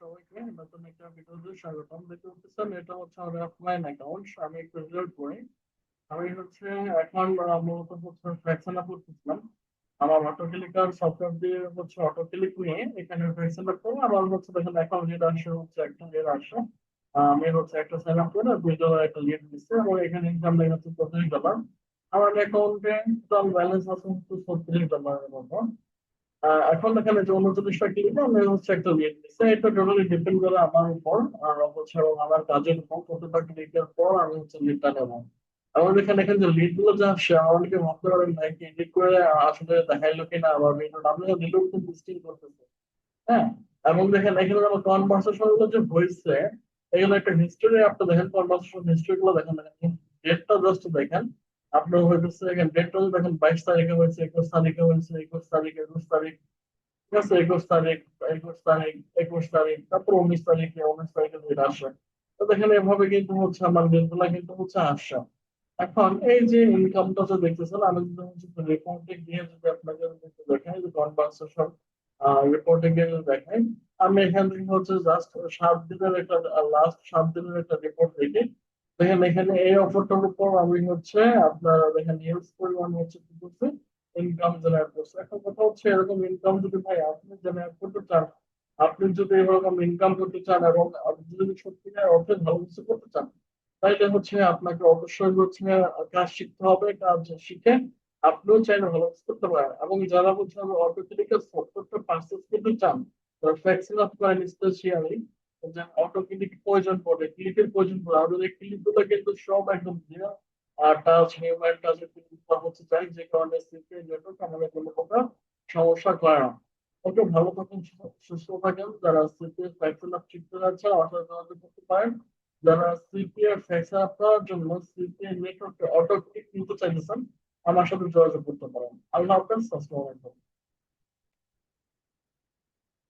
সবাইকে নতুন একটা ভিডিওতে স্বাগতম দেখতে এটা হচ্ছে আমার অফলাইন অ্যাকাউন্ট আমি একটু রিলোড করি। আমি হচ্ছে এখন মূলত হচ্ছে আমার অটো ক্লিকার সফটওয়্যার দিয়ে হচ্ছে অটো ক্লিক নিয়ে এখানে আমার হচ্ছে দেখেন অ্যাকাউন্ট লিড আসে হচ্ছে একটা লিড আসে। আমি হচ্ছে একটা সাইন আপ করে দুই ডলার একটা লিড দিচ্ছে এবং এখানে ইনকাম দেখা আমার অ্যাকাউন্টে টোটাল ব্যালেন্স আছে হচ্ছে ছত্রিশ ডলারের মতো। এখন এখানে যে উনচল্লিশটা ক্লিক আমি হচ্ছে একটা লিড দিচ্ছে এটা টোটালি ডিপেন্ড করে আমার উপর, আর হচ্ছে এবং আমার কাজের উপর কতটা ক্লিকের পর আমি হচ্ছে লিডটা নেব। আমাদের এখানে এখানে যে লিডগুলো যা আসছে আমাদেরকে ভাবতে পারেন ভাই কি করে আসলে দেখাইলো কিনা আবার ভিডিওটা আপনি রিলোড কিন্তু স্টিল করতেছে হ্যাঁ? এবং দেখেন, এখানে যেমন কনভার্সেশনগুলো যে হয়েছে এগুলো একটা হিস্টোরি আপনি দেখেন কনভার্সেশন হিস্টোরি গুলো দেখেন দেখেন ডেটটা জাস্ট দেখেন। আপনার হয়েছে এখানে ডেটটা দেখেন বাইশ তারিখে হয়েছে, একুশ তারিখে হয়েছে, একুশ তারিখ একুশ তারিখ, ঠিক আছে, একুশ তারিখ একুশ তারিখ একুশ তারিখ, তারপর উনিশ তারিখে উনিশ তারিখে যেটা আসে, তো দেখেন এভাবে কিন্তু হচ্ছে আমার ডেটগুলো কিন্তু হচ্ছে আসছে এখন এই যে ইনকামটা যে দেখতেছেন, আমি যদি হচ্ছে রিপোর্টে গিয়ে যদি আপনাকে দেখাই যে কনভার্সেশন রিপোর্টে গিয়ে যদি দেখাই, আমি এখান থেকে হচ্ছে জাস্ট সাত দিনের একটা লাস্ট সাত দিনের একটা রিপোর্ট দেখি। দেখেন এখানে এই অফারটার উপর আমি হচ্ছে, আপনার দেখেন ইউজ পরিমাণ হচ্ছে কি করছে ইনকাম জেনারেট করছে। এখন কথা হচ্ছে এরকম ইনকাম যদি ভাই আপনি জেনারেট করতে চান, আপনি যদি এরকম ইনকাম করতে চান এবং আপনি যদি সত্যিকার অর্থে ভালো কিছু করতে চান, তাইলে হচ্ছে আপনাকে অবশ্যই হচ্ছে কাজ শিখতে হবে, কাজ শিখে আপনিও চাইলে ভালো কিছু করতে পারেন। এবং যারা হচ্ছে অটোমেটিক্যাল সফটওয়্যারটা পারচেস করতে চান, তারা ফ্লেক্সিং আপ করেন স্পেশালি যে অটো ক্লিক প্রয়োজন পড়ে প্রয়োজন পড়ে। কিন্তু সব একদম আর টাচ হিউম্যান হচ্ছে চাই, যে কারণে সিপি নেটওয়ার্ক আমাদের কোনো প্রকার সমস্যা করে না। ওকে, ভালো থাকুন, সুস্থ থাকেন। যারা সিপি ফ্লেক্সিং আপ শিখতে যাচ্ছে যোগাযোগ করতে পারেন। যারা সিপি এর ফ্লেক্সিং আপ করার জন্য সিপি নেটওয়ার্কে অটো ক্লিক নিতে চাইতেছেন, আমার সাথে যোগাযোগ করতে পারেন। আল্লাহ হাফেজ, আসসালামু আলাইকুম।